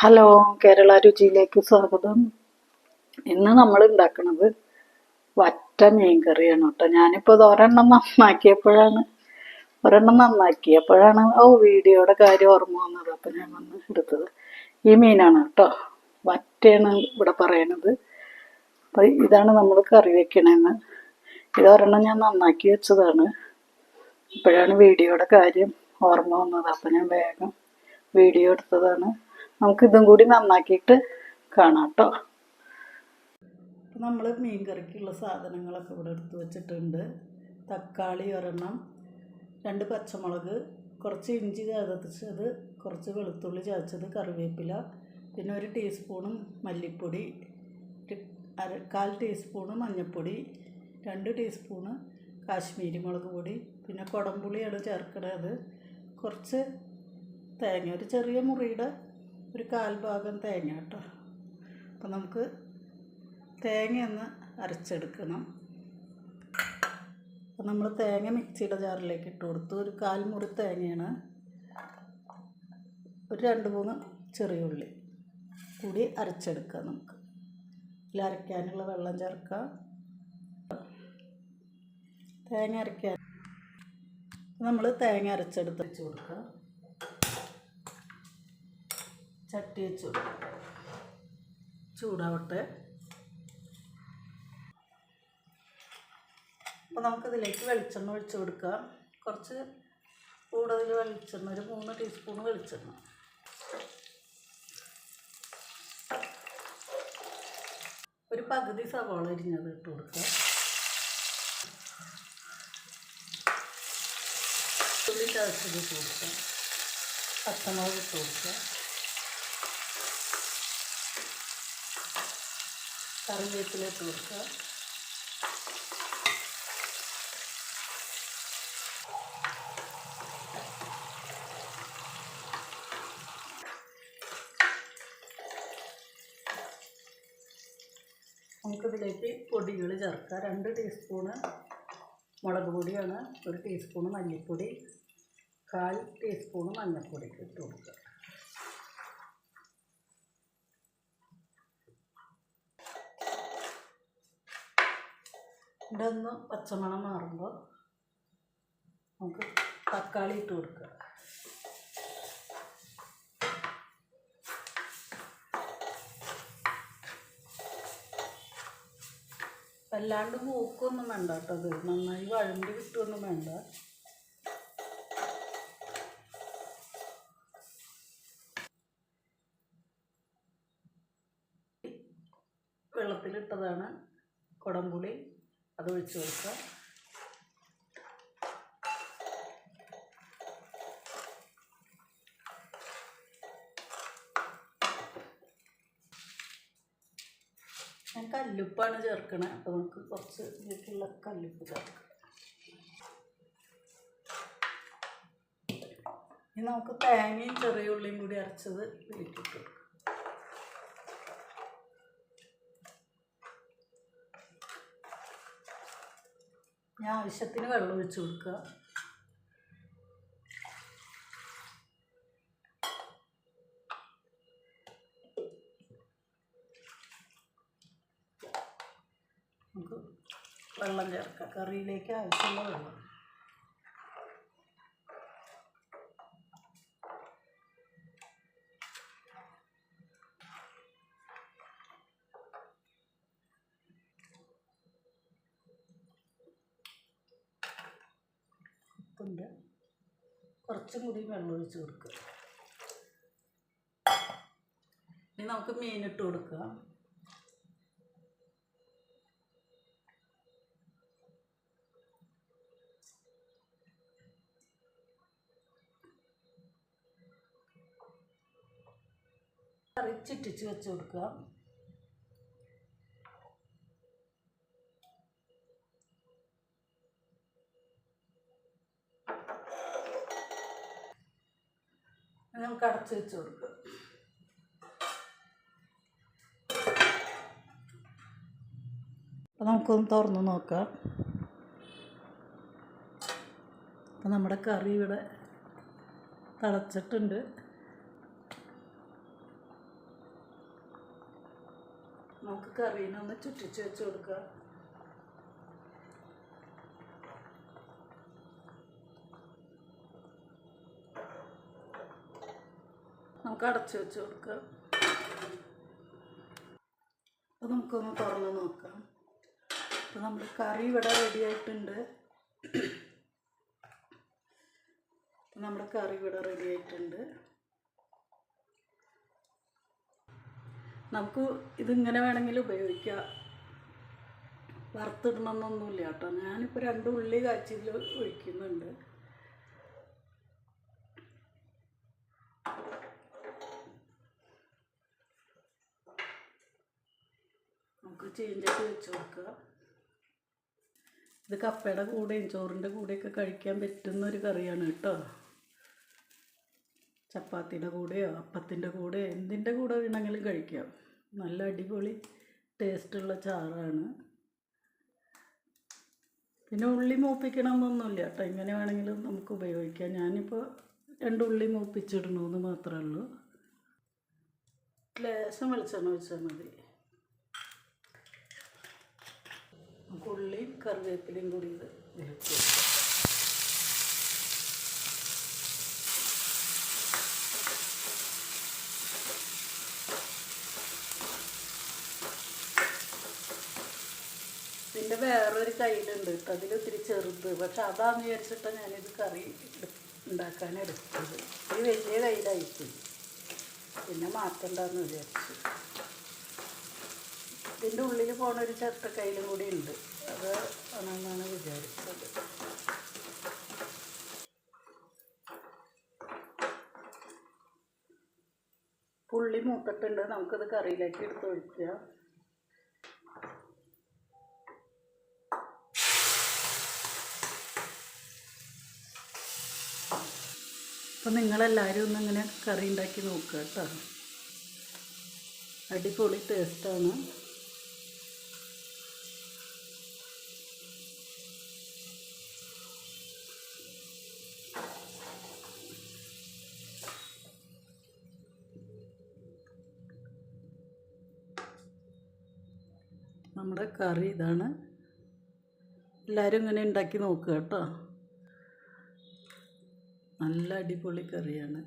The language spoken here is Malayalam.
ഹലോ കേരള രുചിയിലേക്ക് സ്വാഗതം. ഇന്ന് നമ്മൾ ഉണ്ടാക്കുന്നത് വറ്റ മീൻ കറിയാണ് കേട്ടോ ഞാനിപ്പോൾ ഒരെണ്ണം നന്നാക്കിയപ്പോഴാണ് ഒരെണ്ണം നന്നാക്കിയപ്പോഴാണ് ഓ വീഡിയോയുടെ കാര്യം ഓർമ്മ വന്നത്. അപ്പം ഞാൻ വന്ന് എടുത്തത്. ഈ മീനാണ് കേട്ടോ. വറ്റയാണ് ഇവിടെ പറയണത്. അപ്പം ഇതാണ് നമ്മൾ കറി വെക്കണേന്ന്. ഇത് ഒരെണ്ണം ഞാൻ നന്നാക്കി വെച്ചതാണ്. ഇപ്പോഴാണ് വീഡിയോയുടെ കാര്യം ഓർമ്മ വന്നത്. അപ്പം ഞാൻ വേഗം വീഡിയോ എടുത്തതാണ്. നമുക്ക് ഇതും കൂടി നന്നാക്കിയിട്ട് കാണാം കേട്ടോ നമ്മൾ മീൻ കറിക്കുള്ള സാധനങ്ങളൊക്കെ ഇവിടെ എടുത്ത് വെച്ചിട്ടുണ്ട്. തക്കാളി ഒരെണ്ണം രണ്ട് പച്ചമുളക് കുറച്ച് ഇഞ്ചി ചതച്ചത് കുറച്ച് വെളുത്തുള്ളി ചതച്ചത് കറിവേപ്പില പിന്നെ ഒരു ടീസ്പൂണും മല്ലിപ്പൊടി അര കാൽ ടീസ്പൂണ് മഞ്ഞൾപ്പൊടി രണ്ട് ടീസ്പൂണ് കാശ്മീരി മുളക് പൊടി പിന്നെ കുടംപുളിയാണ് ചേർക്കണത്. കുറച്ച് തേങ്ങ ഒരു ചെറിയ മുറിയുടെ ഒരു കാൽഭാഗം തേങ്ങ കേട്ടോ. അപ്പം നമുക്ക് തേങ്ങ ഒന്ന് അരച്ചെടുക്കണം. അപ്പം നമ്മൾ തേങ്ങ മിക്സിയുടെ ജാറിലേക്ക് ഇട്ട് കൊടുത്തു. ഒരു കാൽമുറി തേങ്ങയാണ്. ഒരു രണ്ട് മൂന്ന് ചെറിയ ഉള്ളി കൂടി അരച്ചെടുക്കുക നമുക്ക്. ഇതിൽ അരയ്ക്കാനുള്ള വെള്ളം ചേർക്കുക തേങ്ങ അരയ്ക്കാൻ നമ്മൾ തേങ്ങ അരച്ചെടുത്ത് വെച്ച് കൊടുക്കുക ചട്ടി വെച്ചു. ചൂടാവട്ടെ. അപ്പോൾ നമുക്കിതിലേക്ക് വെളിച്ചെണ്ണ ഒഴിച്ച് കൊടുക്കാം കുറച്ച് കൂടുതൽ വെളിച്ചെണ്ണ ഒരു മൂന്ന് ടീസ്പൂൺ വെളിച്ചെണ്ണ. ഒരു പകുതി സവാള അരിഞ്ഞത് ഇട്ട് കൊടുക്കാം ഉള്ളി ചതച്ചത് ഇട്ട് കൊടുക്കാം പച്ചമുളക് ഇട്ട് കൊടുക്കുക. കറിവേപ്പില ഇട്ട് കൊടുക്കുക. നമുക്കിതിലേക്ക് പൊടികൾ ചേർക്കുക. രണ്ട് ടീസ്പൂണ് മുളക് പൊടിയാണ് ഒരു ടീസ്പൂണ് മല്ലിപ്പൊടി കാൽ ടീസ്പൂണ് മഞ്ഞൾപ്പൊടി ഇട്ട് കൊടുക്കുക. ഇതൊന്ന് പച്ചമണം മാറുമ്പോൾ നമുക്ക് തക്കാളി ഇട്ട് കൊടുക്കുക വല്ലാണ്ട് മൂക്കൊന്നും വേണ്ട കേട്ടോ അത് നന്നായി വഴമ്പി കിട്ടുമൊന്നും വേണ്ട. വെള്ളത്തിലിട്ടതാണ് കുടംപുളി. അത് ഒഴിച്ച് കൊടുക്കുക. ഞാൻ കല്ലുപ്പാണ് ചേർക്കണത് അപ്പോൾ നമുക്ക് കുറച്ച് ഇതിലേക്കുള്ള കല്ലുപ്പ് ചേർക്കാം. ഇനി നമുക്ക് തേങ്ങയും ചെറിയ ഉള്ളിയും കൂടി അരച്ചത് ഇട്ട് കൊടുക്കാം. ഞാൻ ആവശ്യത്തിന് വെള്ളം ഒഴിച്ചു കൊടുക്കുക. നമുക്ക് വെള്ളം ചേർക്കാം. കറിയിലേക്ക് ആവശ്യമുള്ള വെള്ളം. ഉപ്പുണ്ട് കുറച്ചും കൂടി വെള്ളം ഒഴിച്ച് കൊടുക്കുക. ഇനി നമുക്ക് മീനിട്ട് കൊടുക്കുക. കറി ചുറ്റിച്ച് വെച്ച് കൊടുക്കുക. നമുക്ക് അടച്ച് വെച്ച് കൊടുക്കുക അപ്പോൾ നമുക്കൊന്ന് തുറന്ന് നോക്കാം. അപ്പോൾ നമ്മുടെ കറി ഇവിടെ തിളച്ചിട്ടുണ്ട്. നമുക്ക് കറീനെ ഒന്ന് ചുറ്റിച്ച് വെച്ച് കൊടുക്കാം. നമുക്ക് അടച്ച് വെച്ച് കൊടുക്കാം. അപ്പോൾ നമുക്കൊന്ന് തുറന്ന് നോക്കാം. അപ്പോൾ നമ്മൾ കറി ഇവിടെ റെഡി ആയിട്ടുണ്ട്. നമ്മുടെ കറി ഇവിടെ റെഡി ആയിട്ടുണ്ട്. നമുക്ക് ഇതിങ്ങനെ വേണമെങ്കിൽ ഉപയോഗിക്കാം. വറുത്തിടണമെന്നൊന്നുമില്ല കേട്ടോ. ഞാനിപ്പോൾ രണ്ട് ഉള്ളി കാച്ചിൽ ഒഴിക്കുന്നുണ്ട്. ചീഞ്ചട്ടി വെച്ച് കൊടുക്കുക ഇത് കപ്പയുടെ കൂടെയും ചോറിന്റെ കൂടെയൊക്കെ കഴിക്കാൻ പറ്റുന്ന ഒരു കറിയാണ് കേട്ടോ. ചപ്പാത്തിയുടെ കൂടെയോ അപ്പത്തിന്റെ കൂടെ എന്തിന്റെ കൂടെ വേണമെങ്കിലും കഴിക്കാം. നല്ല അടിപൊളി ടേസ്റ്റുള്ള ചാറാണ്. പിന്നെ ഉള്ളി മൂപ്പിക്കണമെന്നൊന്നുമില്ല കേട്ടോ. ഇങ്ങനെ വേണമെങ്കിലും നമുക്ക് ഉപയോഗിക്കാം. ഞാനിപ്പോൾ രണ്ട് ഉള്ളി മൂപ്പിച്ചിടണമെന്ന് മാത്രമേ ഉള്ളൂ. ലേശം വെളിച്ചെണ്ണ ഒഴിച്ചാൽ മതി. ഉള്ളിയും കറിവേപ്പിലയും കൂടി ഇത് ഇതിലേക്ക് ഇടാം. ഇതിന്റെ വേറൊരു കയ്യിലുണ്ട്. കേട്ടോ അതിൽ ഒത്തിരി ചെറുത്. പക്ഷെ അതാന്ന് വിചാരിച്ചിട്ടാണ് ഞാനിത് കറി ഉണ്ടാക്കാൻ എടുത്തത് ഈ വലിയ കയ്യിലായിപ്പോയി പിന്നെ മാറ്റണ്ടെന്ന് വിചാരിച്ചു. ഇതിന്റെ ഉള്ളിൽ പോണ ഒരു ചെറുത്ത കയ്യിലും കൂടി ഉണ്ട്. അത് ആണെന്നാണ് വിചാരിച്ചത്. പുള്ളി മൂത്തിട്ടുണ്ട്. നമുക്കത് കറിയിലേക്ക് എടുത്ത് ഒഴിക്കുക അപ്പം നിങ്ങളെല്ലാവരും ഒന്ന് ഇങ്ങനെ കറി ഉണ്ടാക്കി നോക്കുക കേട്ടോ. അടിപൊളി ടേസ്റ്റാണ് നമ്മുടെ കറി ഇതാണ്. എല്ലാവരും ഇങ്ങനെ ഉണ്ടാക്കി നോക്കുക കേട്ടോ. നല്ല അടിപൊളി കറിയാണ്.